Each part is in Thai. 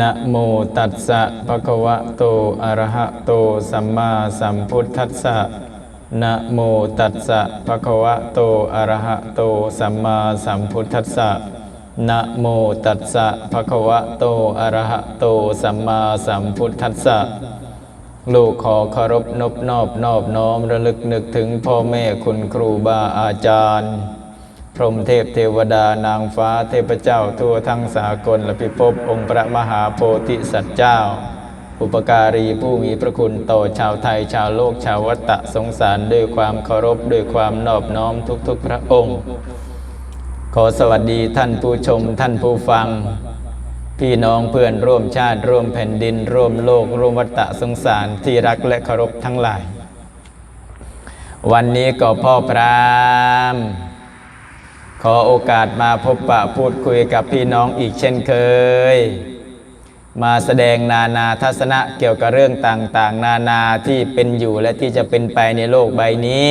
นะโมตัสสะภะคะวะโต อะระหะโต สัมมาสัมพุทธัสสะนะโมตัสสะภะคะวะโต อะระหะโต สัมมาสัมพุทธัสสะนะโมตัสสะภะคะวะโต อะระหะโต สัมมาสัมพุทธัสสะลูกขอเคารพนบนอบนอบน้อมระลึกนึกถึงพ่อแม่คุณครูบาอาจารย์ พรหมเทพเทวดานางฟ้าเทพเจ้าทั่วทั้งสากลและพิภพองค์พระมหาโพธิสัตว์เจ้า อุปการีผู้มีพระคุณต่อชาวไทยชาวโลกชาววัตตะสงสารด้วยความเคารพด้วยความนอบน้อมทุกๆพระองค์ ขอสวัสดีท่านผู้ชมท่านผู้ฟัง พี่น้องเพื่อนร่วมชาติร่วมแผ่นดิน ร่วมโลกร่วมวัฏสงสารที่รักและเคารพทั้งหลาย วันนี้ก็พ่อพราม ขอโอกาสมาพบปะพูดคุยกับพี่น้องอีกเช่นเคย มาแสดงนานาทัศนะเกี่ยวกับเรื่องต่างๆ นานาที่เป็นอยู่และที่จะเป็นไปในโลกใบนี้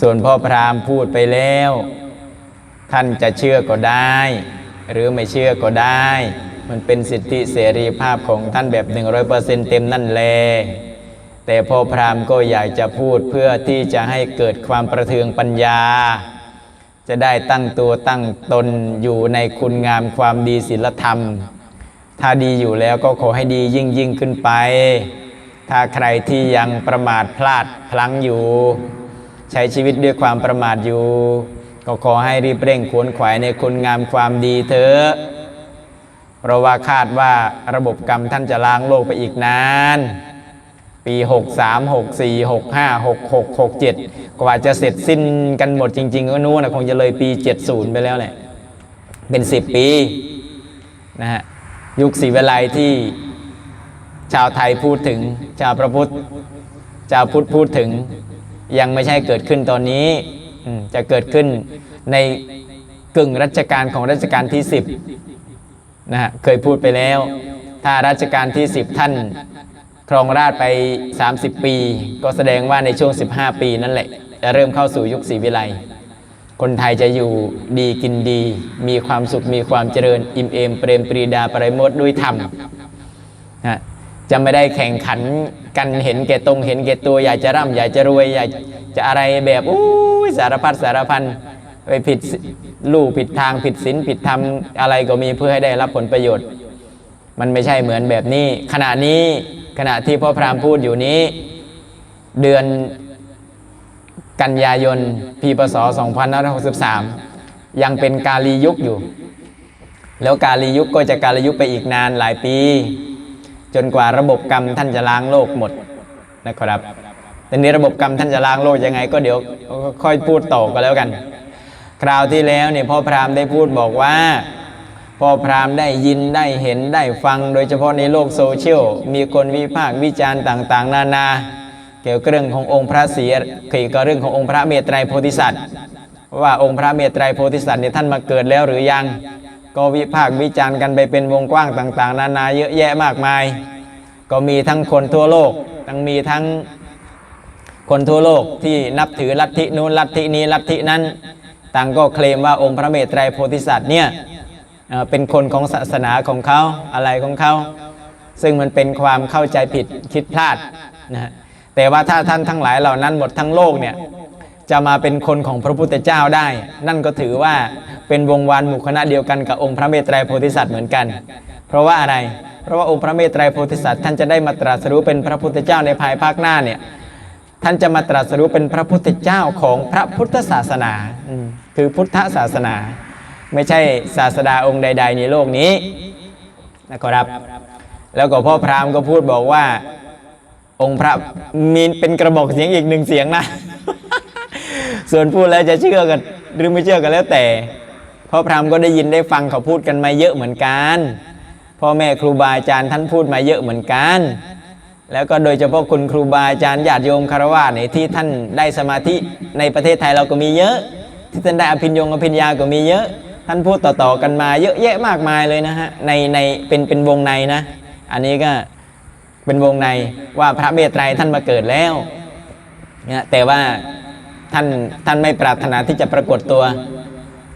ส่วนพ่อพรามพูดไปแล้ว ท่านจะเชื่อก็ได้ หรือไม่เชื่อก็ได้ มันเป็นสิทธิเสรีภาพของท่านแบบ 100%เต็มนั่นแลแต่พ่อพรามก็อยากจะพูดเพื่อที่จะให้เกิดความประเทืองปัญญา จะได้ตั้งตัวตั้งตนอยู่ในคุณงามความดีศีลธรรม ถ้าดีอยู่แล้วก็ขอให้ดียิ่งยิ่งขึ้นไป ถ้าใครที่ยังประมาทพลาดพลั้งอยู่ ใช้ชีวิตด้วยความประมาทอยู่ ก็ขอให้รีบเร่งขวนขวายในคุณงามความดีเถอะเพราะว่าคาดว่าระบบกรรมท่านจะล้างโลกไปอีกนาน ปี 63 64 65 66 67 กว่าจะเสร็จสิ้นกันหมดจริง ๆ ก็นู้นนะคงจะเลยปี 70 ไปแล้วแหละเป็น 10 ปีนะฮะยุคศรีวิไลที่ชาวไทยพูดถึง ชาวพระพุทธชาวพุทธพูดถึง ยังไม่ใช่เกิดขึ้นตอนนี้จะเกิดขึ้นในกึ่งรัชกาลของรัชกาลที่ 10นะฮะเคยพูดไปแล้ว ถ้ารัชกาลที่ 10 ท่าน ครองราชไป 30 ปี ก็แสดงว่าในช่วง 15 ปีนั่นแหละ จะเริ่มเข้าสู่ยุคศรีวิไลคนไทยจะอยู่ดีกินดี มีความสุขมีความเจริญ อิ่มเอมเปรมปรีดาปริมทด้วยธรรมนะจะไม่ได้แข่งขันกันเห็นแก่ตรงเห็นแก่ตัวอยากจะร่ำอยากจะรวยอยากจะอะไรแบบอู้สารพัดสารพันไปผิดลู่ผิดทางผิดศีลผิดธรรมอะไรก็มีเพื่อให้ได้รับผลประโยชน์ มันไม่ใช่เหมือนแบบนี้ขณะนี้ ขณะที่พ่อพรามพูดอยู่นี้ เดือนกันยายนปีพศ2563 ยังเป็นกาลียุคอยู่ แล้วกาลียุคก็จะกาลียุคไปอีกนานหลายปี จนกว่าระบบกรรมท่านจะล้างโลกหมดนะครับทีนี้ระบบกรรมท่านจะล้างโลกยังไง ก็เดี๋ยวค่อยพูดต่อก็แล้วกัน คราวที่แล้วเนี่ยพ่อพรามได้พูดบอกว่า พ่อพรามได้ยินได้เห็นได้ฟังโดยเฉพาะในโลกโซเชียล มีคนวิพากษ์วิจารณ์ต่างๆ นานา เกี่ยวกับเรื่องขององค์พระศรีเกี่ยวกับเรื่องขององค์พระเมตไตรโพธิสัตว์ ว่าองค์พระเมตไตรโพธิสัตว์เนี่ยท่านมาเกิดแล้วหรือยัง ก็วิพากษ์วิจารณ์กันไปเป็นวงกว้างต่าง ๆ นานาเยอะแยะมากมาย ก็มีทั้งคนทั่วโลกทั้งมีทั้งคนทั่วโลกที่นับถือลัทธินู้นลัทธินี้ลัทธินั้น ต่างก็เคลมว่าองค์พระเมตไตรโพธิสัตว์เนี่ย เป็นคนของศาสนาของเขาอะไรของเขาซึ่งมันเป็นความเข้าใจผิดคิดพลาดนะฮะแต่ว่าถ้าท่านทั้งหลายเหล่านั้นหมดทั้งโลกเนี่ยจะมาเป็นคนของพระพุทธเจ้าได้ นั่นก็ถือว่าเป็นวงวานหมู่คณะเดียวกันกับองค์พระเมตไตรโพธิสัตว์เหมือนกัน เพราะว่าอะไร เพราะว่าองค์พระเมตไตรโพธิสัตว์ท่านจะได้มาตรัสรู้เป็นพระพุทธเจ้าในภายภาคหน้าเนี่ยท่านจะมาตรัสรู้เป็นพระพุทธเจ้าของพระพุทธศาสนา คือพุทธศาสนา ไม่ใช่ศาสดาองค์ใด ๆ ในโลกนี้นะครับ แล้วก็พ่อพราหมณ์ก็พูดบอกว่า องค์พระมีเป็นกระบอกเสียงอีกหนึ่งเสียงนะ ส่วนพูดแล้วจะเชื่อกันหรือไม่เชื่อกันแล้วแต่พ่อพราหมณ์ก็ได้ยินได้ฟังเขาพูดกันมาเยอะเหมือนกันพ่อแม่ครูบาอาจารย์ท่านพูดมาเยอะเหมือนกัน แล้วก็โดยเฉพาะคุณครูบาอาจารย์ญาติโยมคารวะเนี่ยที่ท่านได้สมาธิในประเทศไทยเราก็มีเยอะ ที่ท่านได้อภิญญงอภิญญาก็มีเยอะ ท่านพูดต่อๆกันมาเยอะแยะมากมายเลยนะฮะในในเป็นเป็นวงในนะ อันนี้ก็เป็นวงในว่าพระเมตไตรท่านมาเกิดแล้วนะแต่ว่าท่านท่านไม่ปรารถนาที่จะปรากฏตัว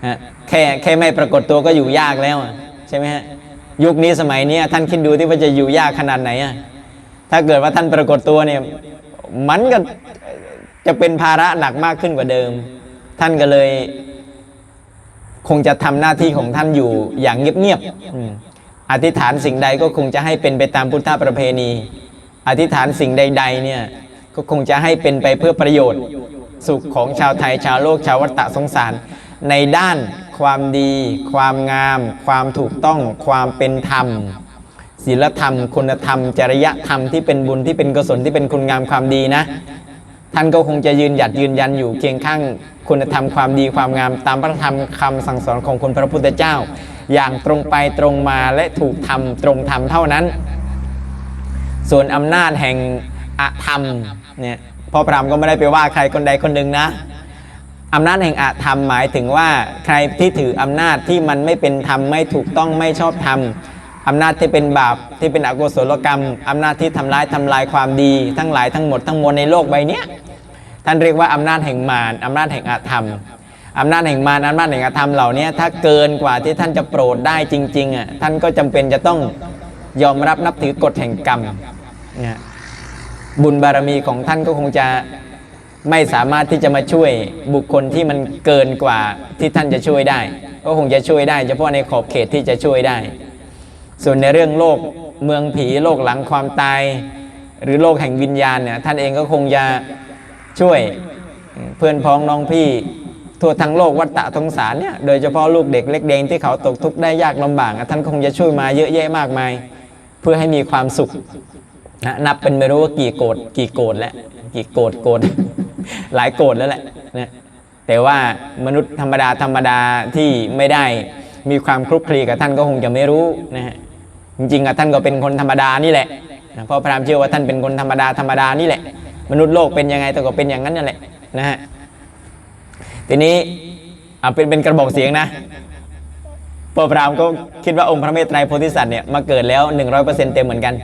นะแค่แค่ไม่ปรากฏตัวก็อยู่ยากแล้วใช่ไหมฮะยุคนี้สมัยนี้ท่านคิดดูที่ว่าจะอยู่ยากขนาดไหนอะถ้าเกิดว่าท่านปรากฏตัวเนี่ยมันก็จะเป็นภาระหนักมากขึ้นกว่าเดิม ท่านก็เลย คงจะทำหน้าที่ของท่านอยู่อย่างเงียบๆอืมอธิษฐานสิ่งใดก็คงจะให้เป็นไปตามพุทธประเพณี อธิษฐานสิ่งใด ๆ เนี่ยก็คงจะให้เป็นไปเพื่อประโยชน์ สุขของชาวไทยชาวโลกชาววัฏสงสาร ในด้านความดี ความงาม ความถูกต้อง ความเป็นธรรมศีลธรรม คุณธรรม จริยธรรมที่เป็นบุญที่เป็นกุศลที่เป็นคุณงามความดีนะ ท่านก็คงจะยืนหยัดยืนยันอยู่เคียงข้างคุณธรรมความดีความงาม ตามพระธรรมคำสั่งสอนของคุณพระพุทธเจ้า อย่างตรงไปตรงมาและถูกทำตรงธรรมเท่านั้น ส่วนอำนาจแห่งอธรรมเนี่ยพ่อพรามก็ไม่ได้ไปว่าใครคนใดคนหนึ่งนะอำนาจแห่งอธรรมหมายถึงว่าใครที่ถืออำนาจที่มันไม่เป็นธรรมไม่ถูกต้องไม่ชอบธรรมอำนาจที่เป็นบาปที่เป็นอกุศลกรรมอำนาจที่ทำร้ายทำลายความดี ทั้งหลายทั้งหมดทั้งมวลในโลกใบนี้ ท่านเรียกว่าอำนาจแห่งมารอำนาจแห่งอธรรมอำนาจแห่งมารอำนาจแห่งอธรรมเหล่านี้ถ้าเกินกว่าที่ท่านจะโปรดได้จริงๆอะท่านก็จำเป็นจะต้องยอมรับนับถือกฎแห่งกรรมบุญบารมีของท่านก็คงจะไม่สามารถที่จะมาช่วยบุคคลที่มันเกินกว่าที่ท่านจะช่วยได้ ก็คงจะช่วยได้ เฉพาะในขอบเขตที่จะช่วยได้ ส่วนในเรื่องโลกเมืองผีโลกหลังความตาย หรือโลกแห่งวิญญาณเนี่ยท่านเองก็คงจะ ช่วย เพื่อนพ้องน้องพี่ ทั่วทั้งโลกวัฏฏะสงสารเนี่ยโดยเฉพาะลูกเด็กเล็กแดงที่เขาตกทุกข์ได้ยากลำบากท่านคงจะช่วยมาเยอะแยะมากมาย เพื่อให้มีความสุขนะนับเป็นไม่รู้ว่ากี่โกดกี่โกดแล้วกี่โกดโกดหลายโกดแล้วแหละนะแต่ว่ามนุษย์ธรรมดาธรรมดาที่ไม่ได้มีความคลุกคลีกับท่านก็คงจะไม่รู้นะฮะจริงๆอะท่านก็เป็นคนธรรมดานี่แหละนะเพราะพระรามเชื่อว่าท่านเป็นคนธรรมดาธรรมดานี่แหละ มนุษย์โลกเป็นยังไงแต่ก็เป็นอย่างนั้นนั่นแหละนะฮะทีนี้เอาเป็นเป็นกระบอกเสียงนะพระพรามก็คิดว่าองค์พระเมตไตรโพธิสัตว์เนี่ยมาเกิดแล้ว 100%เต็มเหมือนกัน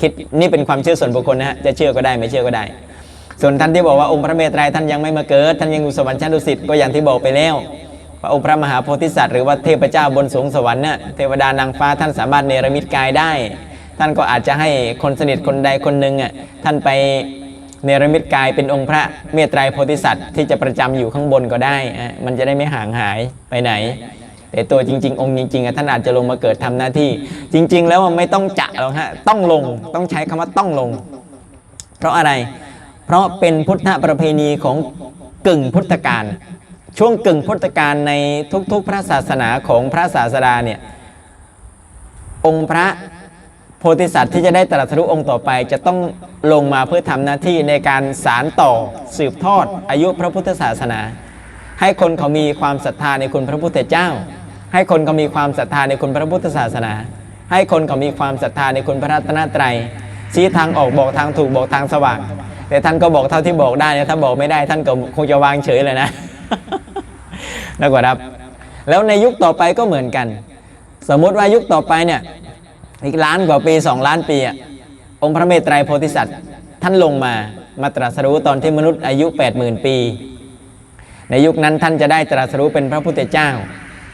คิดนี่เป็นความเชื่อส่วนบุคคลนะฮะจะเชื่อก็ได้ไม่เชื่อก็ได้ ส่วนท่านที่บอกว่าองค์พระเมตไตรท่านยังไม่มาเกิด ท่านยังอยู่สวรรค์ชั้นดุสิตก็อย่างที่บอกไปแล้วว่าองค์พระมหาโพธิสัตว์หรือว่าเทพเจ้าบนสวงสวรรค์เนี่ยเทวดานางฟ้าท่านสามารถเนรมิตกายได้ ท่านก็อาจจะให้คนสนิทคนใดคนหนึ่งอะท่านไป เนรมิตกายเป็นองค์พระเมตไตรโพธิสัตว์ที่จะประจำอยู่ข้างบนก็ได้ มันจะได้ไม่ห่างหายไปไหน แต่ตัวจริง ๆ องค์จริงๆอะท่านอาจจะลงมาเกิดทำหน้าที่ จริง ๆ แล้วมันไม่ต้องจะหรอกฮะต้องลงต้องใช้คำว่าต้องลง เพราะอะไร เพราะเป็นพุทธประเพณีของกึ่งพุทธกาลช่วงกึ่งพุทธกาลในทุก ๆ พระศาสนาของพระศาสดาเนี่ยองค์พระ โพธิสัตว์ที่จะได้ตรัสรู้องค์ต่อไป จะต้องลงมาเพื่อทำหน้าที่ในการสารต่อสืบทอด อายุพระพุทธศาสนา ให้คนเขามีความศรัทธาในคุณพระพุทธเจ้า ให้คนเขามีความศรัทธาในคุณพระพุทธศาสนา ให้คนเขามีความศรัทธาในคุณพระรัตนตรัยชี้ทางออกบอกทางถูกบอกทางสว่าง แต่ท่านก็บอกเท่าที่บอกได้นะถ้าบอกไม่ได้ท่านก็คงจะวางเฉยเลยนะนะครับแล้วในยุคต่อไปก็เหมือนกัน สมมุติว่ายุคต่อไปเนี่ย อีกล้านกว่าปีสองล้านปีอะองค์พระเมตไตรโพธิสัตว์ท่านลงมามาตรัสรู้ตอนที่มนุษย์อายุ 80,000 ปี ในยุคนั้นท่านจะได้ตรัสรู้เป็นพระพุทธเจ้า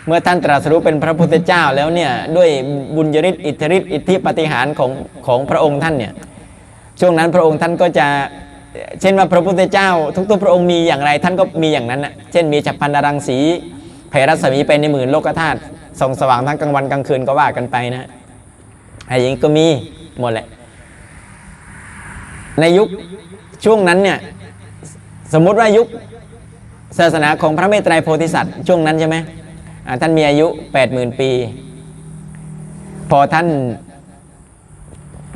เมื่อท่านตรัสรู้เป็นพระพุทธเจ้าแล้วเนี่ยด้วยบุญยริศอิทธิฤทธิอิทธิปฏิหารของของพระองค์ท่านเนี่ยช่วงนั้นพระองค์ท่านก็จะเช่นว่าพระพุทธเจ้า ทุกๆพระองค์มีอย่างไรท่านก็มีอย่างนั้นน่ะเช่นมีฉับพันดารังสีแผ่รัศมีไปในหมื่นโลกธาตุส่องสว่างทั้งกลางวันกลางคืนก็ว่ากันไปนะ อะไรอย่างนี้ก็มีหมดแหละ ในยุคช่วงนั้นเนี่ยสมมุติว่ายุคศาสนาของพระเมตไตรโพธิสัตว์ช่วงนั้นใช่ไหมท่านมีอายุ 80,000 ปี พอท่าน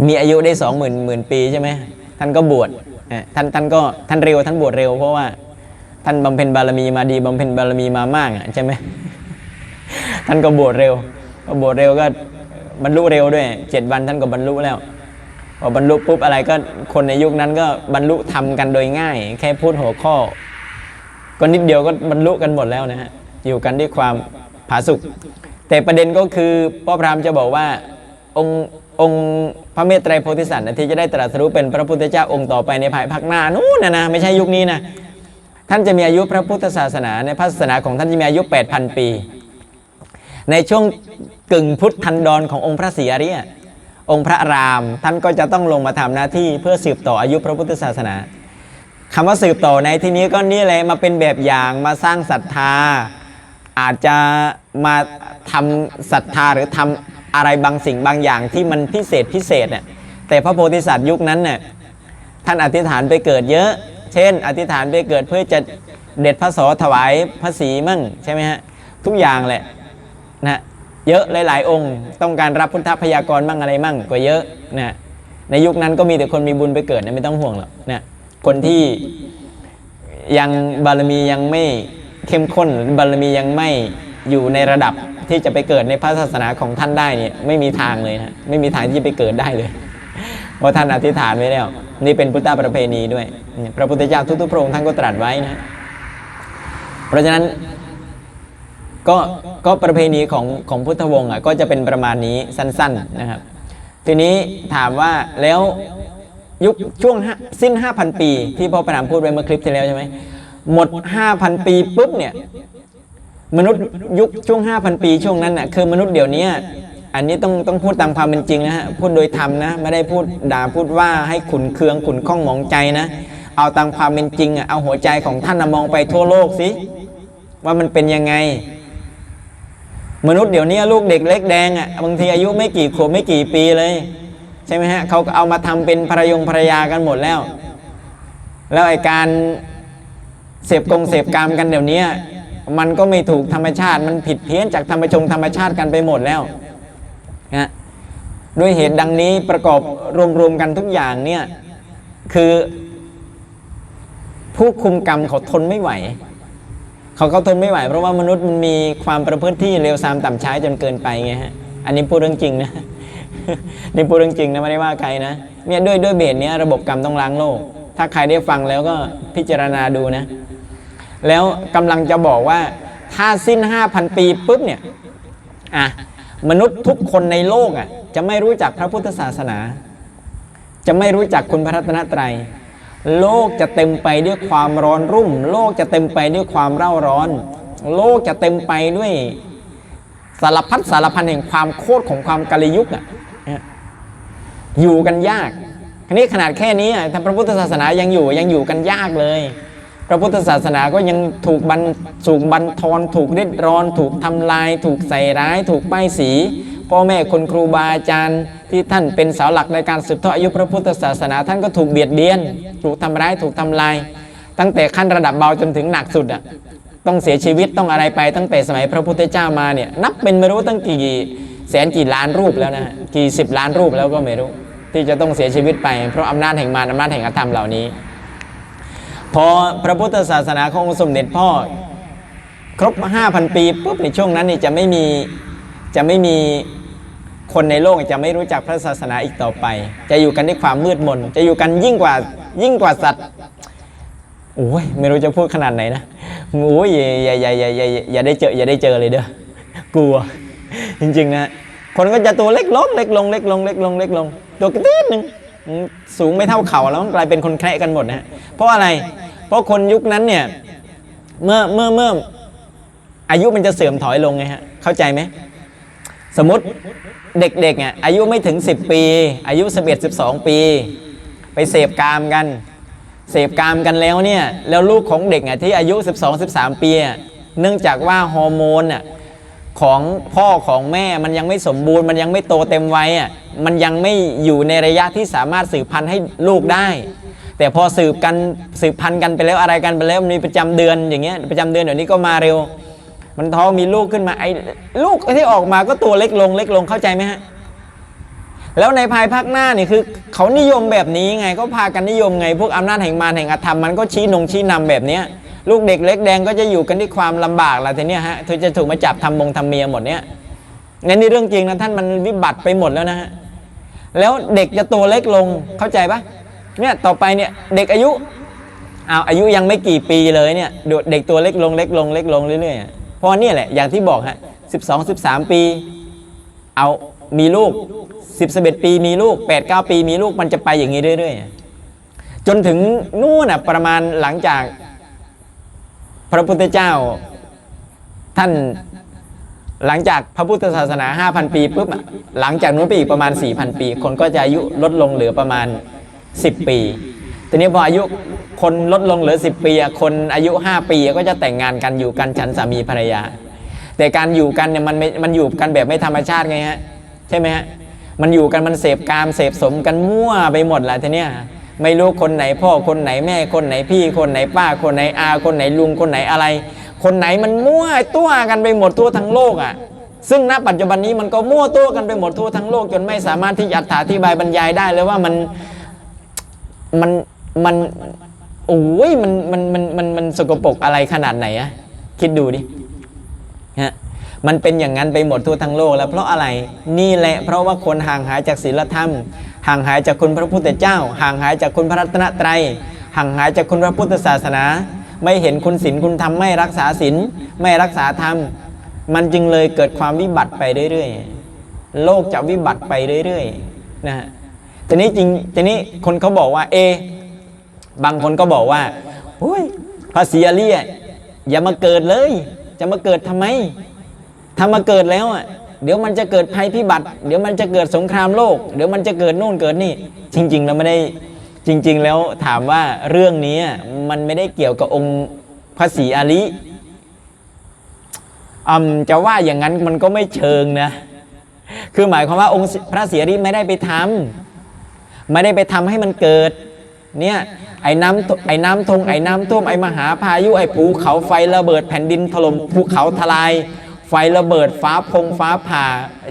มีอายุได้สองหมื่นหมื่นปีใช่ไหมท่านก็บวชท่านท่านก็ท่านเร็วท่านบวชเร็วเพราะว่าท่านบำเพ็ญบารมีมาดีบำเพ็ญบารมีมามากอะใช่ไหมท่านก็บวชเร็วพอบวชเร็วก็ บรรลุเร็วด้วยเจ็ดวันท่านก็บรรลุแล้วพอบรรลุปุ๊บอะไรก็คนในยุคนั้นก็บรรลุทำกันโดยง่าย แค่พูดหัวข้อ ก็นิดเดียวก็บรรลุกันหมดแล้วนะฮะอยู่กันด้วยความผาสุกแต่ประเด็นก็คือพ่อพรามจะบอกว่าองค์องค์พระเมตไตรโพธิสัตว์ที่จะได้ตรัสรู้เป็นพระพุทธเจ้าองค์ต่อไปในภายภาคหน้านู้นนะนะไม่ใช่ยุคนี้นะท่านจะมีอายุพระพุทธศาสนาในพระศาสนาของท่านจะมีอายุ 8,000 ปี ในช่วงกึ่งพุทธันดรขององค์พระศรีอริยะองค์พระราม ท่านก็จะต้องลงมาทำหน้าที่เพื่อสืบต่ออายุพระพุทธศาสนาคำว่าสืบต่อในที่นี้ก็นี่แหละมาเป็นแบบอย่างมาสร้างศรัทธา อาจจะมาทำศรัทธาหรือทำอะไรบางสิ่งบางอย่างที่มันพิเศษพิเศษน่ะแต่พระโพธิสัตว์ยุคนั้นน่ะท่านอธิษฐานไปเกิดเยอะ เช่น อธิษฐานไปเกิดเพื่อจะเด็ดพระโสถวายพระศรีมั่งใช่ไหมฮะทุกอย่างแหละ นะเยอะหลาย ๆ องค์ ต้องการรับพุทธพยากรมั่งอะไรมั่งก็เยอะนะในยุคนั้นก็มีแต่คนมีบุญไปเกิดนะไม่ต้องห่วงหรอกนะคนที่ยังบารมียังไม่เข้มข้นหรือบารมียังไม่อยู่ในระดับที่จะไปเกิดในพระศาสนาของท่านได้เนี่ยไม่มีทางเลยนะไม่มีทางที่จะไปเกิดได้เลยเพราะท่านอธิษฐานไว้แล้วนี่เป็นพุทธประเพณีด้วย พระพุทธเจ้าทุกๆพระองค์ท่านก็ตรัสไว้นะ เพราะฉะนั้น ก็ก็ประเพณีของของพุทธวงศ์อะก็จะเป็นประมาณนี้สั้นๆนะครับ ทีนี้ถามว่าแล้วยุคช่วงห้าสิ้น 5,000 ปี ที่พ่อประนามพูดไว้เมื่อคลิปที่แล้วใช่ไหมหมด 5,000 ปีปุ๊บเนี่ยมนุษย์ยุคช่วง 5,000 ปีช่วงนั้นน่ะคือมนุษย์เดี๋ยวนี้อันนี้ต้องต้องพูดตามความเป็นจริงนะฮะพูดโดยธรรมนะไม่ได้พูดด่าพูดว่าให้ขุนเคืองขุนข้องมองใจนะเอาตามความเป็นจริงอะเอาหัวใจของท่านมองไปทั่วโลกสิว่ามันเป็นยังไง มนุษย์เดี๋ยวนี้ลูกเด็กเล็กแดงอะบางทีอายุไม่กี่ขวบไม่กี่ปีเลย ใช่ไหมฮะเขาก็เอามาทำเป็นภรยงภรรยากันหมดแล้ว แล้วไอการเสพกงเสพกามกันเดี๋ยวนี้มันก็ไม่ถูกธรรมชาติ มันผิดเพี้ยนจากธรรมชงธรรมชาติกันไปหมดแล้วนะด้วยเหตุดังนี้ประกอบรวมๆกันทุกอย่างเนี่ยคือผู้คุมกรรมเขาทนไม่ไหว เขาเขาทนไม่ไหวเพราะว่ามนุษย์มันมีความประพฤติที่เลวทรามต่ำช้าจนเกินไปไงฮะอันนี้พูดเรื่องจริงนะนี่พูดเรื่องจริงนะไม่ได้ว่าใครนะเนี่ยด้วยด้วยเบสเนี้ยระบบกรรมต้องล้างโลก ถ้าใครได้ฟังแล้วก็พิจารณาดูนะ แล้วกำลังจะบอกว่าถ้าสิ้น 5,000 ปีปุ๊บเนี่ยอะมนุษย์ทุกคนในโลกอะจะไม่รู้จักพระพุทธศาสนา จะไม่รู้จักคุณพระรัตนตรัย โลกจะเต็มไปด้วยความร้อนรุ่ม โลกจะเต็มไปด้วยความเร่าร้อน โลกจะเต็มไปด้วยสารพัดสารพันแห่งความโคตรของความกาลยุคอะเนี่ยอยู่กันยากทีนี้ขนาดแค่นี้อะถ้าพระพุทธศาสนายังอยู่ยังอยู่กันยากเลย พระพุทธศาสนาก็ยังถูกบันถูกบันทอนถูกริดรอน ถูกทำลาย ถูกใส่ร้าย ถูกป้ายสี พ่อแม่คนครูบาอาจารย์ ที่ท่านเป็นเสาหลักในการสืบทอดอายุพระพุทธศาสนาท่านก็ถูกเบียดเบียน ถูกทำร้ายถูกทำลาย ตั้งแต่ขั้นระดับเบาจนถึงหนักสุดอะต้องเสียชีวิตต้องอะไรไปตั้งแต่สมัยพระพุทธเจ้ามาเนี่ยนับเป็นไม่รู้ตั้งกี่แสนกี่ล้านรูปแล้วนะกี่สิบล้านรูปแล้วก็ไม่รู้ ที่จะต้องเสียชีวิตไป เพราะอำนาจแห่งมารอำนาจแห่งอธรรมเหล่านี้ พอพระพุทธศาสนาขององค์สมเด็จพ่อครบ 5,000 ปีปุ๊บในช่วงนั้นนี่จะไม่มีจะไม่มี คนในโลกจะไม่รู้จักพระศาสนาอีกต่อไป จะอยู่กันด้วยความมืดมน จะอยู่กันยิ่งกว่ายิ่งกว่าสัตว์โอ้ยไม่รู้จะพูดขนาดไหนนะโอ้ยอย่าอย่าอย่าอย่าอย่าอย่าได้เจออย่าได้เจอเลยเด้อกลัว จริงๆนะคนก็จะตัวเล็กลงเล็กลงเล็กลงเล็กลงเล็กลงตัวกระติดหนึ่งสูงไม่เท่าเขาแล้วมันกลายเป็นคนแคระกันหมดนะเพราะอะไรเพราะคนยุคนั้นเนี่ยเมื่อเมื่อเมื่ออายุมันจะเสื่อมถอยลงไงฮะเข้าใจไหมสมมติ เด็กๆอะอายุไม่ถึง 10 ปี อายุ 11 12 ปี ไปเสพกามกัน เสพกามกันแล้วเนี่ยแล้วลูกของเด็กอะที่อายุ 12 13 ปีเนื่องจากว่าฮอร์โมนอะของพ่อของแม่มันยังไม่สมบูรณ์ มันยังไม่โตเต็มวัยอะมันยังไม่อยู่ในระยะที่สามารถสืบพันธุ์ให้ลูกได้ แต่พอสืบกันสืบพันธุ์กันไปแล้วอะไรกันไปแล้วมีประจำเดือนอย่างเงี้ยประจำเดือนเดี๋ยวนี้ก็มาเร็ว มันท้องมีลูกขึ้นมาไอ้ลูกที่ออกมาก็ตัวเล็กลงเล็กลงเข้าใจไหมฮะแล้วในภายภาคหน้านี่คือ เขานิยมแบบนี้ไงก็พากันนิยมไง พวกอำนาจแห่งมารแห่งอธรรมมันก็ชี้นงชี้นำแบบเนี้ยลูกเด็กเล็กแดงก็จะอยู่กันที่ความลำบากละทีเนี้ยฮะเธอจะถูกมาจับทำมงทำเมียหมดเนี้ยในนี่เรื่องจริงนะท่านมันวิบัติไปหมดแล้วนะฮะแล้วเด็กจะตัวเล็กลงเข้าใจปะเนี่ยต่อไปเนี่ยเด็กอายุเอาอายุยังไม่กี่ปีเลยเนี่ยเด็กตัวเล็กลงเล็กลงเล็กลงเรื่อยๆ เพราะเนี่ยแหละอย่างที่บอกฮะสิบสองสิบสามปี เอามีลูกสิบสิบเอ็ดปีมีลูกแปดเก้าปีมีลูกมันจะไปอย่างนี้เรื่อยๆ จนถึงนู่นน่ะประมาณหลังจาก พระพุทธเจ้าท่านหลังจากพระพุทธศาสนา 5,000 ปีปุ๊บหลังจากนู้นไปอีกประมาณ 4,000 ปี คนก็จะอายุลดลงเหลือประมาณ 10 ปี ทีนี้พออายุคนลดลงเหลือ 10 ปี คนอายุ 5 ปีก็จะแต่งงานกันอยู่กันฉันสามีภรรยา แต่การอยู่กันเนี่ยมันม่มันอยู่กันแบบไม่ธรรมชาติไงฮะใช่ไหมฮะมันอยู่กันมันเสพกามเสพสมกันมั่วไปหมดแหละทีเนี้ยไม่รู้คนไหนพ่อคนไหนแม่คนไหนพี่ คนไหนป้า คนไหนอา คนไหนลุงคนไหนอะไร คนไหนมันมั่วตัวกันไปหมดทั่วทั้งโลกอะซึ่งณปัจจุบันนี้มันก็มั่วตัวกันไปหมดทั่วทั้งโลก จนไม่สามารถที่จะอธิบายบรรยายได้เลยว่ามันมัน มันโอ้ยมันมันมันมันมันสกปรกอะไรขนาดไหนอะคิดดูดิฮะมันเป็นอย่างนั้นไปหมดทั่วทั้งโลกแล้วเพราะอะไรนี่แหละเพราะว่าคนห่างหายจากศีลธรรม ห่างหายจากคุณพระพุทธเจ้า ห่างหายจากคุณพระรัตนตรัย ห่างหายจากคุณพระพุทธศาสนา ไม่เห็นคุณศีลคุณธรรมไม่รักษาศีลไม่รักษาธรรม มันจึงเลยเกิดความวิบัติไปเรื่อยๆโลกจะวิบัติไปเรื่อยๆนะฮะทีนี้จริงทีนี้คนเขาบอกว่าเอ บางคนก็บอกว่าโอ้ยภาษีอริยอย่ามาเกิดเลย จะมาเกิดทำไมถ้ามาเกิดแล้วอะเดี๋ยวมันจะเกิดภัยพิบัติ เดี๋ยวมันจะเกิดสงครามโลก เดี๋ยวมันจะเกิดโน่นเกิดนี่ จริง ๆ แล้วไม่ได้จริง ๆ แล้วถามว่าเรื่องนี้มันไม่ได้เกี่ยวกับองค์พระศรีอาริอืมจะว่าอย่างนั้นมันก็ไม่เชิงนะ คือหมายความว่าองค์พระศรีอาริไม่ได้ไปทำไม่ได้ไปทำให้มันเกิด เนี่ยไอ้น้ำไอ้น้ำทงไอ้น้ำท่วมไอ้มหาพายุไอ้ภูเขาไฟระเบิดแผ่นดินถล่มภูเขาทลาย ไฟระเบิดฟ้าพงฟ้าผ่า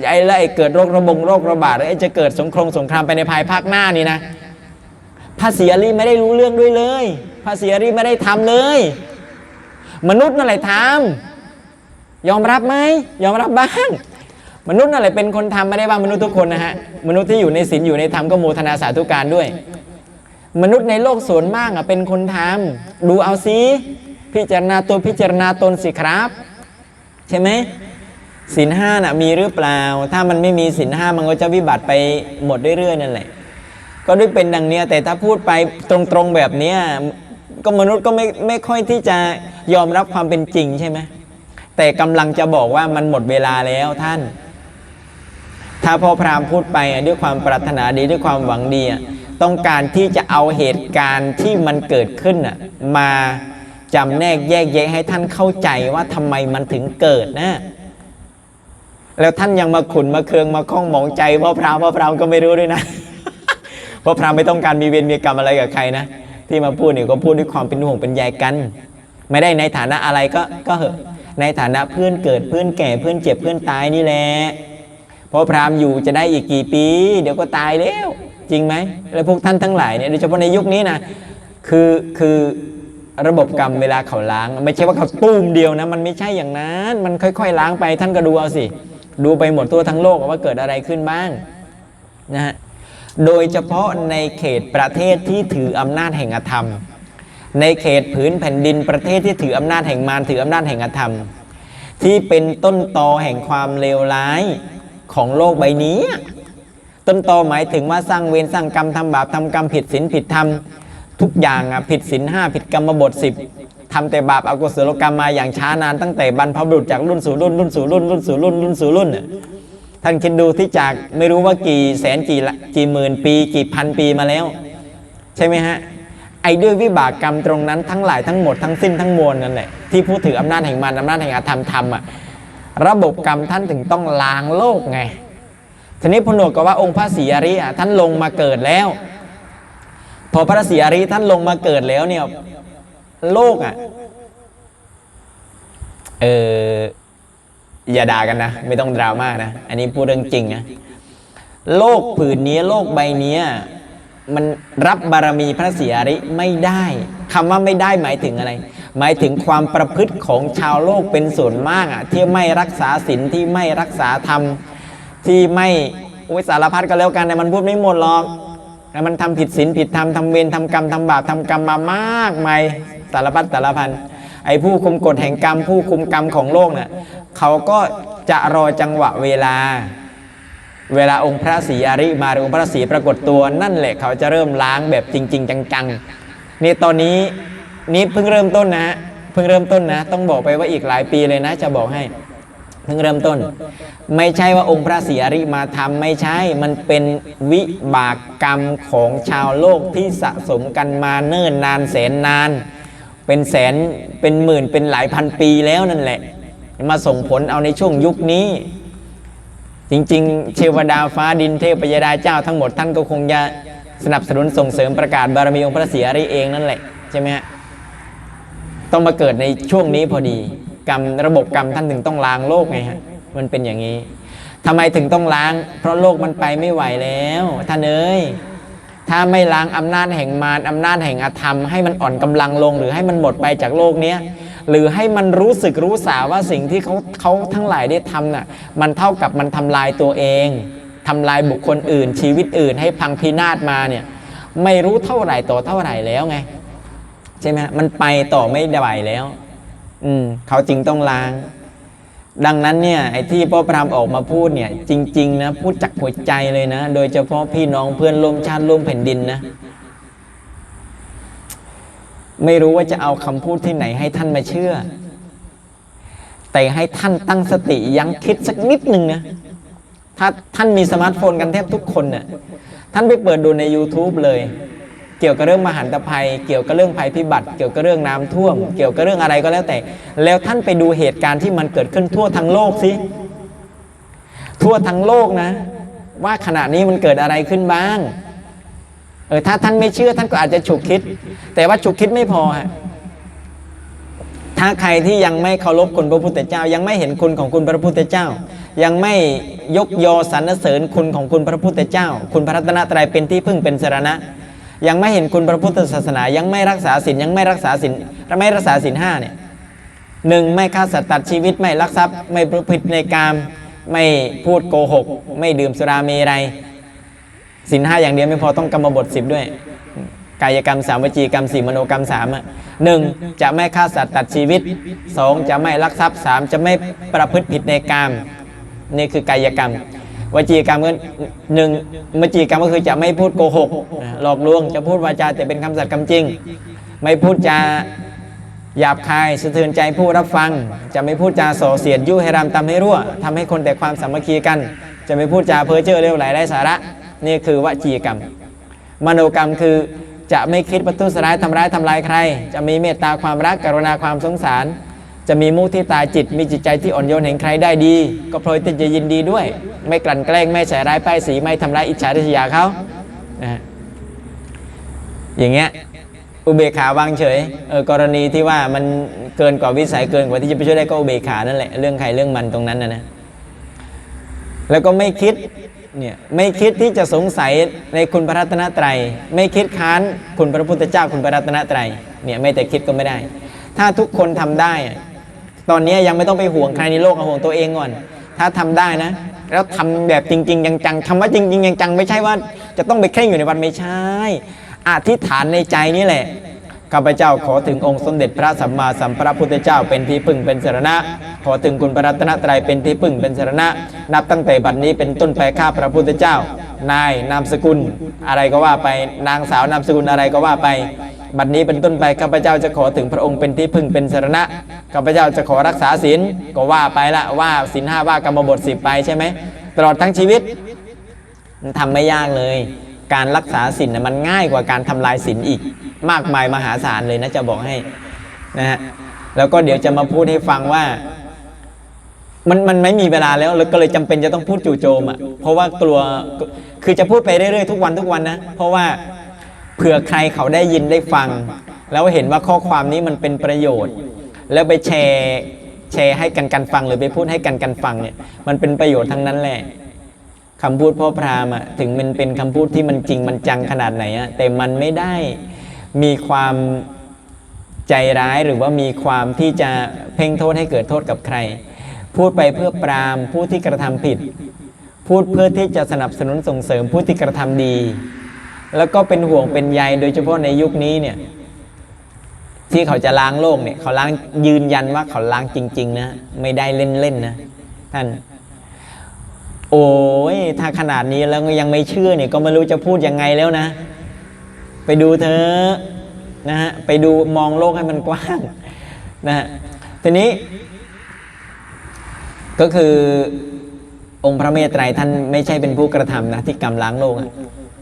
ไอ้แล้วไอ้เกิดโรคระบงโรคระบาดไอ้จะเกิดสงครามสงครามไปในภายภาคหน้านี่นะพระศรีอริไม่ได้รู้เรื่องด้วยเลยพระศรีอริไม่ได้ทำเลย มนุษย์นั่นแหละทำยอมรับไหมยอมรับบ้างมนุษย์นั่นแหละเป็นคนทำไม่ได้ว่ามนุษย์ทุกคนนะฮะมนุษย์ที่อยู่ในศีลอยู่ในธรรมก็โมทนาสาธุการด้วย มนุษย์ในโลกส่วนมากอะเป็นคนทำดูเอาซิพิจารณาตัวพิจารณาตนสิครับ ใช่ไหมศีลห้าน่ะมีหรือเปล่า ถ้ามันไม่มีศีลห้ามันก็จะวิบัติไปหมดเรื่อยๆนั่นแหละ ก็ด้วยเป็นดังเนี้ยแต่ถ้าพูดไปตรงๆแบบเนี้ยก็มนุษย์ก็ไม่ไม่ค่อยที่จะยอมรับความเป็นจริงใช่ไหมแต่กำลังจะบอกว่ามันหมดเวลาแล้วท่าน ถ้าพ่อพราหมณ์พูดไปด้วยความปรารถนาดีด้วยความหวังดีอะ ต้องการที่จะเอาเหตุการณ์ที่มันเกิดขึ้นอะมาจำแนกแยกแยะให้ท่านเข้าใจว่าทำไมมันถึงเกิดนะ แล้วท่านยังมาขุนมาเคืองมาข้องหมองใจพ่อพรามพ่อพรามก็ไม่รู้ด้วยนะพ่อพรามไม่ต้องการมีเวรมีกรรมอะไรกับใครนะที่มาพูดเนี่ยก็พูดด้วยความเป็นห่วงเป็นใยกัน ไม่ได้ในฐานะอะไรก็ก็เหอะในฐานะเพื่อนเกิดเพื่อนแก่เพื่อนเจ็บเพื่อนตายนี่แหละ เพราะพราหมณ์อยู่จะได้อีกกี่ปี เดี๋ยวก็ตายแล้ว จริงไหมแล้วพวกท่านทั้งหลายเนี่ยโดยเฉพาะในยุคนี้นะคือคือระบบกรรมเวลาเขาล้าง ไม่ใช่ว่าเขาตุ้มเดียวนะมันไม่ใช่อย่างนั้นมันค่อย ๆ ล้างไปท่านก็ดูเอาสิดูไปหมดตัวทั้งโลกว่าเกิดอะไรขึ้นบ้างนะฮะโดยเฉพาะในเขตประเทศที่ถืออำนาจแห่งอธรรม ในเขตผืนแผ่นดินประเทศที่ถืออำนาจแห่งมารถืออำนาจแห่งอธรรม ที่เป็นต้นตอแห่งความเลวร้าย ของโลกใบนี้ ต้นตอหมายถึงว่าสร้างเวรสร้างกรรมทำบาปทำกรรมผิดศีลผิดธรรมทุกอย่างอะผิดศีลห้าผิดกรรมบทสิบทำแต่บาปอกุศลกรรมมาอย่างช้านานตั้งแต่บรรพบุรุษจากรุ่นสู่รุ่นรุ่นสู่รุ่นรุ่นสู่รุ่นรุ่นสู่รุ่นท่านคิดดูที่จากไม่รู้ว่ากี่แสนกี่ละกี่หมื่นปี กี่พันปีมาแล้ว ใช่ไหมฮะไอ้ด้วยวิบากกรรมตรงนั้นทั้งหลายทั้งหมดทั้งสิ้นทั้งมวลนั่นแหละที่พูดถืออำนาจแห่งมันอำนาจแห่งอาธรรมธรรมอะ ระบบกรรมท่านถึงต้องล้างโลกไงทีนี้พนวกกับว่าองค์พระศรีอริยะท่านลงมาเกิดแล้ว พอพระศรีอริยท่านลงมาเกิดแล้วเนี่ยโลกอะเอออย่าด่ากันนะ ไม่ต้องดราม่านะ อันนี้พูดเรื่องจริงนะโลกผืนนี้โลกใบนี้มันรับบารมีพระศรีอริไม่ได้คำว่าไม่ได้หมายถึงอะไร หมายถึงความประพฤติของชาวโลกเป็นส่วนมากอะที่ไม่รักษาศีลที่ไม่รักษาธรรมที่ไม่โอ้ยสารพัดก็แล้วกันแต่มันพูดไม่หมดหรอกแต่มันทำผิดศีลผิดธรรมทำเวรทำกรรมทำบาปทำกรรมมามากมายสารพัดสารพันไอ้ผู้คุมกฎแห่งกรรม ผู้คุมกรรมของโลกเนี่ยเขาก็จะรอจังหวะเวลา เวลาองค์พระศรีอริมาหรือองค์พระศรีปรากฏตัวนั่นแหละเขาจะเริ่มล้างแบบจริง ๆ จังๆนี่ตอนนี้ นี่เพิ่งเริ่มต้นนะ เพิ่งเริ่มต้นนะ ต้องบอกไปว่าอีกหลายปีเลยนะ จะบอกให้ เพิ่งเริ่มต้น ไม่ใช่ว่าองค์พระศรีอริมาทำไม่ใช่ มันเป็นวิบากกรรมของชาวโลกที่สะสมกันมาเนิ่นนานแสนนาน เป็นแสนเป็นหมื่นเป็นหลายพันปีแล้วนั่นแหละ มาส่งผลเอาในช่วงยุคนี้จริงๆ เทวดาฟ้าดินเทพยดาเจ้าทั้งหมดท่านก็คงจะสนับสนุนส่งเสริมประกาศบารมีองค์พระศรีอริเองนั่นแหละ ใช่ไหมฮะ ต้องมาเกิดในช่วงนี้พอดี กรรมระบบกรรมท่านถึงต้องล้างโลกไงฮะมันเป็นอย่างนี้ทำไมถึงต้องล้าง เพราะโลกมันไปไม่ไหวแล้ว ท่านเอ้ยถ้าไม่ล้างอำนาจแห่งมารอำนาจแห่งอธรรมให้มันอ่อนกำลังลง หรือให้มันหมดไปจากโลกเนี้ยหรือให้มันรู้สึกรู้สาว่าสิ่งที่เขาเขาทั้งหลายได้ทำน่ะมันเท่ากับมันทำลายตัวเองทำลายบุคคลอื่น ชีวิตอื่น ให้พังพินาศมาเนี่ยไม่รู้เท่าไหร่ต่อเท่าไหร่แล้วไง ใช่ไหมมันไปต่อไม่ไหวแล้ว อืมเขาจริงต้องล้าง ดังนั้นเนี่ยไอ้ที่พ่อพรามออกมาพูดเนี่ย จริง ๆ นะ พูดจากหัวใจเลยนะ โดยเฉพาะพี่น้องเพื่อนร่วมชาติร่วมแผ่นดินนะไม่รู้ว่าจะเอาคำพูดที่ไหนให้ท่านมาเชื่อ แต่ให้ท่านตั้งสติยั้งคิดสักนิดหนึ่งนะ ถ้าท่านมีสมาร์ทโฟนกันแทบทุกคนน่ะท่านไปเปิดดูใน YouTube เลย กี่ยวกับเรื่องมหันตภัย เกี่ยวกับเรื่องภัยพิบัติ เกี่ยวกับเรื่องน้ำท่วม เกี่ยวกับเรื่องอะไรก็แล้วแต่ แล้วท่านไปดูเหตุการณ์ที่มันเกิดขึ้นทั่วทั้งโลกสิ ทั่วทั้งโลกนะ ว่าขณะนี้มันเกิดอะไรขึ้นบ้าง เออถ้าท่านไม่เชื่อท่านก็อาจจะฉุกคิด แต่ว่าฉุกคิดไม่พอฮะถ้าใครที่ยังไม่เคารพคุณพระพุทธเจ้า ยังไม่เห็นคุณของคุณพระพุทธเจ้า ยังไม่ยกยอสรรเสริญคุณของคุณพระพุทธเจ้า คุณพระรัตนตรัยเป็นที่พึ่งเป็นสรณะ ยังไม่เห็นคุณพระพุทธศาสนา ยังไม่รักษาศีลยังไม่รักษาศีลไม่รักษาศีลห้าเนี่ยหนึ่งไม่ฆ่าสัตว์ตัดชีวิตไม่ลักทรัพย์ไม่ประพฤติในกามไม่พูดโกหก ไม่ดื่มสุราเมรัยศีลห้าอย่างเดียวไม่พอต้องกรรมบทสิบด้วย กายกรรมสามวจีกรรมสี่มโนกรรมสามอะหนึ่งจะไม่ฆ่าสัตว์ตัดชีวิตสองจะไม่ลักทรัพย์สามจะไม่ประพฤติผิดในกามนี่คือกายกรรม วจีกรรมก็หนึ่งวจีกรรมก็คือจะไม่พูดโกหกหลอกลวงจะพูดวาจาแต่เป็นคำสัตย์คำจริง ไม่พูดจาหยาบคายสะเทือนใจผู้รับฟัง จะไม่พูดจาส่อเสียดยุให้รำตำให้รั่วทำให้คนแต่ความสามัคคีกัน จะไม่พูดจาเพ้อเจ้อเร็วไหลไร้สาระ นี่คือวจีกรรม มโนกรรมคือจะไม่คิดประทุษร้ายทำร้ายทำลายใคร จะมีเมตตาความรักกรุณาความสงสาร จะมีมุทิตาจิต มีจิตใจที่อ่อนโยนเห็นใครได้ดี ก็พลอยที่จะยินดีด้วย ไม่กลั่นแกล้งไม่ใส่ร้ายป้ายสีไม่ทำร้ายอิจฉาริษยาเขานะอย่างเงี้ยอุเบกขาวางเฉยเออกรณีที่ว่ามันเกินกว่าวิสัยเกินกว่าที่จะไปช่วยได้ก็อุเบกขานั่นแหละเรื่องใครเรื่องมันตรงนั้นนะนะแล้วก็ไม่คิดเนี่ยไม่คิดที่จะสงสัยในคุณพระรัตนตรัย ไม่คิดค้านคุณพระพุทธเจ้าคุณพระรัตนตรัยเนี่ยไม่แต่คิดก็ไม่ได้ ถ้าทุกคนทำได้อะ ตอนนี้ยังไม่ต้องไปห่วงใครในโลกเอาห่วงตัวเองก่อน ถ้าทำได้นะ แล้วทำแบบจริง ๆ จังๆคำว่าจริงๆจังๆไม่ใช่ว่า จะต้องไปเคร่งอยู่ในวันไม่ใช่อธิษฐานในใจนี่แหละข้าพเจ้าขอถึงองค์สมเด็จพระสัมมาสัมพุทธเจ้าเป็นที่พึ่งเป็นสรณะ ขอถึงคุณพระรัตนตรัยเป็นที่พึ่งเป็นสรณะ นับตั้งแต่บัดนี้เป็นต้นไปข้าพระพุทธเจ้า นายนามสกุล อะไรก็ว่าไปนางสาวนามสกุลอะไรก็ว่าไป บัดนี้เป็นต้นไปข้าพเจ้าจะขอถึงพระองค์เป็นที่พึ่งเป็นสรณะข้าพเจ้าจะขอรักษาศีลก็ว่าไปละว่าศีลห้าว่ากรรมบทสิบไปใช่ไหมตลอดทั้งชีวิตมันทำไม่ยากเลย การรักษาศีลนะมันง่ายกว่าการทำลายศีลอีก มากมายมหาศาลเลยนะจะบอกให้นะฮะแล้วก็เดี๋ยวจะมาพูดให้ฟังว่า มันมันไม่มีเวลาแล้วแล้วก็เลยจำเป็นจะต้องพูดจู่โจมอะเพราะว่ากลัวคือจะพูดไปเรื่อยๆทุกวันทุกวันนะเพราะว่าเผื่อใครเขาได้ยินได้ฟัง แล้วเห็นว่าข้อความนี้มันเป็นประโยชน์ แล้วไปแชร์แชร์ให้กันกันฟังหรือไปพูดให้กันกันฟังเนี่ยมันเป็นประโยชน์ทั้งนั้นแหละคำพูดพ่อพราหมณ์อะถึงมันเป็นคำพูดที่มันจริงมันจังขนาดไหนอะแต่มันไม่ได้มีความใจร้ายหรือว่ามีความที่จะเพ่งโทษให้เกิดโทษกับใคร พูดไปเพื่อปรามผู้ที่กระทำผิด พูดเพื่อที่จะสนับสนุนส่งเสริมผู้ที่กระทำดี แล้วก็เป็นห่วงเป็นใยโดยเฉพาะในยุคนี้เนี่ยที่เขาจะล้างโลกเนี่ยเขาล้างยืนยันว่าเขาล้างจริง ๆ นะ ไม่ได้เล่นๆนะท่าน โอ้ยถ้าขนาดนี้แล้วยังไม่เชื่อเนี่ย ก็ไม่รู้จะพูดยังไงแล้วนะ ไปดูเธอะนะฮะไปดูมองโลกให้มันกว้างนะฮะทีนี้ ก็คือองค์พระเมตไตรท่านไม่ใช่เป็นผู้กระทำนะที่กำล้างโลกอะ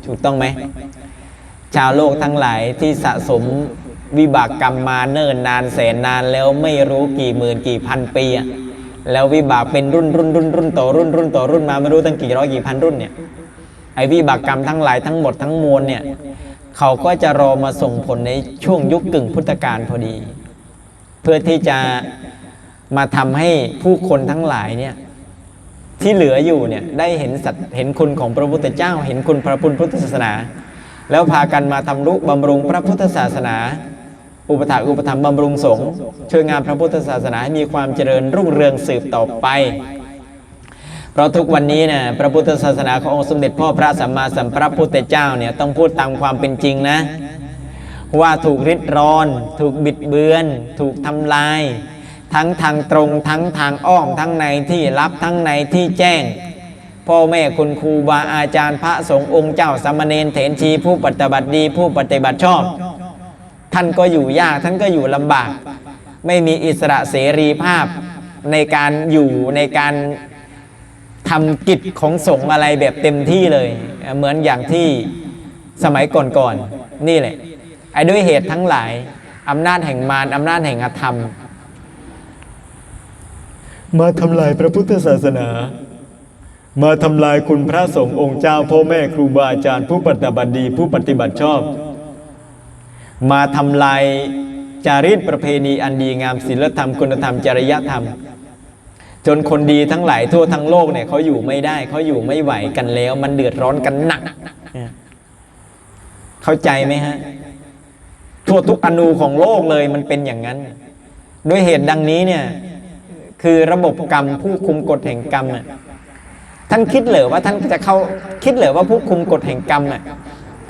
ถูกต้องไหม ชาวโลกทั้งหลายที่สะสมวิบากกรรมมาเนิ่นนานแสนนานแล้วไม่รู้กี่หมื่นกี่พันปีอะแล้ววิบากเป็นรุ่นรุ่นรุ่นรุ่นต่อรุ่นรุ่นต่อรุ่นมาไม่รู้ตั้งกี่ร้อยกี่พันรุ่นเนี่ยไอ้วิบากกรรมทั้งหลายทั้งหมดทั้งมวลเนี่ยเขาก็จะรอมาส่งผลในช่วงยุคกึ่งพุทธกาลพอดี เพื่อที่จะ มาทำให้ผู้คนทั้งหลายเนี่ยที่เหลืออยู่เนี่ยได้เห็นสัตเห็นคุณของพระพุทธเจ้า เห็นคุณพระพุทธศาสนา แล้วพากันมาทำรุบำรุงพระพุทธศาสนา อุปถากอุปถัมภ์บำรุงสงฆ์ช่วยงานพระพุทธศาสนาให้มีความเจริญรุ่งเรืองสืบต่อไป เพราะทุกวันนี้เนี่ยพระพุทธศาสนาขององค์สมเด็จพ่อพระสัมมาสัมพุทธเจ้าเนี่ยต้องพูดตามความเป็นจริงนะ ว่าถูกริดรอน ถูกบิดเบือน ถูกทำลาย ทั้งทางตรงทั้งทางอ้อมทั้งในที่ลับทั้งในที่แจ้ง พ่อแม่คุณครูบาอาจารย์พระสงฆ์องค์เจ้าสามเณรเถรชีผู้ปฏิบัติดีผู้ปฏิบัติชอบ ท่านก็อยู่ยากท่านก็อยู่ลำบาก ไม่มีอิสระเสรีภาพในการอยู่ในการทำกิจของสงฆ์อะไรแบบเต็มที่เลย เหมือนอย่างที่สมัยก่อนๆนี่แหละไอ้ด้วยเหตุทั้งหลายอำนาจแห่งมารอำนาจแห่งอธรรม มาทำลายพระพุทธศาสนา มาทำลายคุณพระสงฆ์องค์เจ้าพ่อแม่ครูบาอาจารย์ผู้ปฏิบัติดีผู้ปฏิบัติชอบ มาทำลายจารีตประเพณีอันดีงามศีลธรรมคุณธรรมจริยธรรม จนคนดีทั้งหลายทั่วทั้งโลกเนี่ยเขาอยู่ไม่ได้เขาอยู่ไม่ไหวกันแล้ว มันเดือดร้อนกันหนักเนี่ยเข้าใจไหมฮะ ทั่วทุกอนูของโลกเลยมันเป็นอย่างนั้น ด้วยเหตุดังนี้เนี่ย คือระบบกรรมผู้คุมกฎแห่งกรรมอะท่านคิดเหรอว่าท่านจะเข้าคิดเหรอว่าผู้คุมกฎแห่งกรรมอะ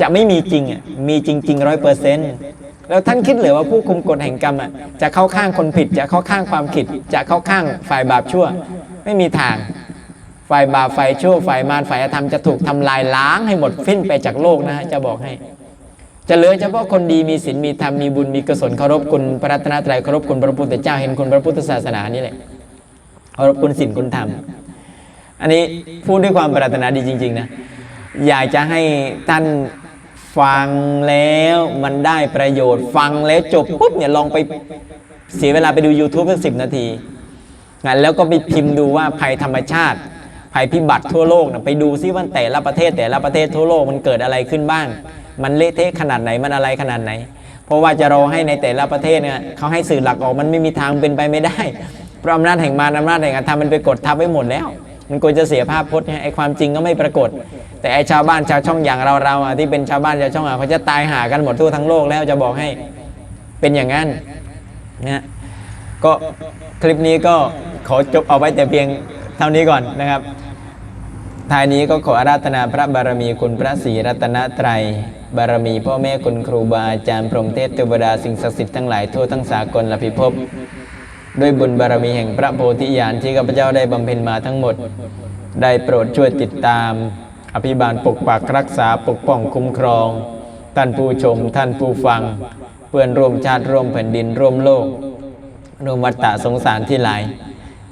จะไม่มีจริงอะมีจริงๆร้อยเปอร์เซ็นต์แล้วท่านคิดเหรอว่าผู้คุมกฎแห่งกรรมอะจะเข้าข้างคนผิด จะเข้าข้างความผิด จะเข้าข้างฝ่ายบาปชั่ว ไม่มีทาง ฝ่ายบาปฝ่ายชั่วฝ่ายมารฝ่ายธรรมจะถูกทำลายล้างให้หมดสิ้นไปจากโลกนะฮะจะบอกให้ จะเหลือเฉพาะคนดีมีศีลมีธรรมมีบุญมีกุศลเคารพคุณพระรัตนตรัยเคารพคุณพระพุทธเจ้าเห็นคุณพระพุทธศาสนานี่แหละ เคารพคุณศีลคุณธรรม อันนี้พูดด้วยความปรารถนาดีจริง ๆ นะ อยากจะให้ท่านฟังแล้วมันได้ประโยชน์ ฟังแล้วจบปุ๊บเนี่ยลองไปเสียเวลาไปดู YouTube สักสิบนาทีนะแล้วก็ไปพิมพ์ดูว่าภัยธรรมชาติ ภัยพิบัติทั่วโลกนะไปดูซิว่าแต่ละประเทศ แต่ละประเทศทั่วโลกมันเกิดอะไรขึ้นบ้าง มันเละเทะขนาดไหนมันอะไรขนาดไหน เพราะว่าจะรอให้ในแต่ละประเทศเนี่ยเขาให้สื่อหลักออกมันไม่มีทางเป็นไปไม่ได้ พราะอำนาจแห่งมารอำนาจแห่งอธรรมมันไปกดทับไว้หมดแล้ว มันควรจะเสียภาพพจน์ไงไอความจริงก็ไม่ปรากฏ แต่ไอชาวบ้านชาวช่องอย่างเราเราที่เป็นชาวบ้านชาวช่องอะเขาจะตายหากันหมดทั่วทั้งโลกแล้วจะบอกให้เป็นอย่างนั้นนะก็คลิปนี้ก็ขอจบเอาไว้แต่เพียงเท่านี้ก่อนนะครับท้ายนี้ก็ขออาราธนาพระบารมีคุณพระศรีรัตนตรัย บารมีพ่อแม่คุณครูบาอาจารย์พรหมเทพเทวดาสิ่งศักดิ์สิทธิ์ทั้งหลายทั่วทั้งสากลและพิภพ ด้วยบุญบารมีแห่งพระโพธิญาณที่ข้าพเจ้าได้บำเพ็ญมาทั้งหมด ได้โปรดช่วยติดตาม อภิบาลปกปักรักษาปกป้องคุ้มครอง ท่านผู้ชมท่านผู้ฟัง เพื่อนร่วมชาติร่วมแผ่นดินร่วมโลกร่วมวัฏฏะสงสารที่หลาย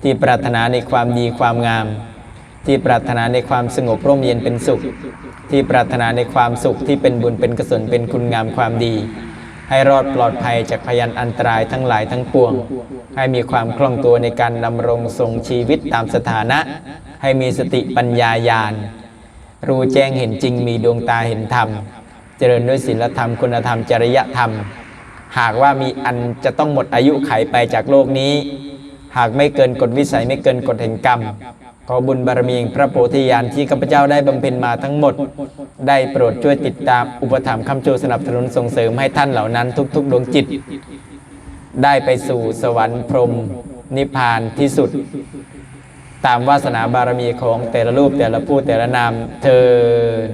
ที่ปรารถนาในความดีความงาม ที่ปรารถนาในความสงบร่มเย็นเป็นสุข ที่ปรารถนาในความสุขที่เป็นบุญเป็นกุศลเป็นคุณงามความดี ให้รอดปลอดภัยจากพยันอันตรายทั้งหลายทั้งปวง ให้มีความคล่องตัวในการดำรงทรงชีวิตตามสถานะ ให้มีสติปัญญาญาณ รู้แจ้งเห็นจริงมีดวงตาเห็นธรรม เจริญด้วยศีลธรรมคุณธรรมจริยธรรม หากว่ามีอันจะต้องหมดอายุไขไปจากโลกนี้ หากไม่เกินกฎวิสัยไม่เกินกฎแห่งกรรม ขอบุญบารมีพระโพธิญาณที่ข้าพเจ้าได้บำเพ็ญมาทั้งหมด ได้โปรดช่วยติดตามอุปถัมภ์คำชูสนับสนุนส่งเสริมให้ท่านเหล่านั้นทุก ๆ ดวงจิต ได้ไปสู่สวรรค์พรหมนิพพานที่สุด ตามวาสนาบารมีของแต่ละรูปแต่ละผู้แต่ละนามเทิน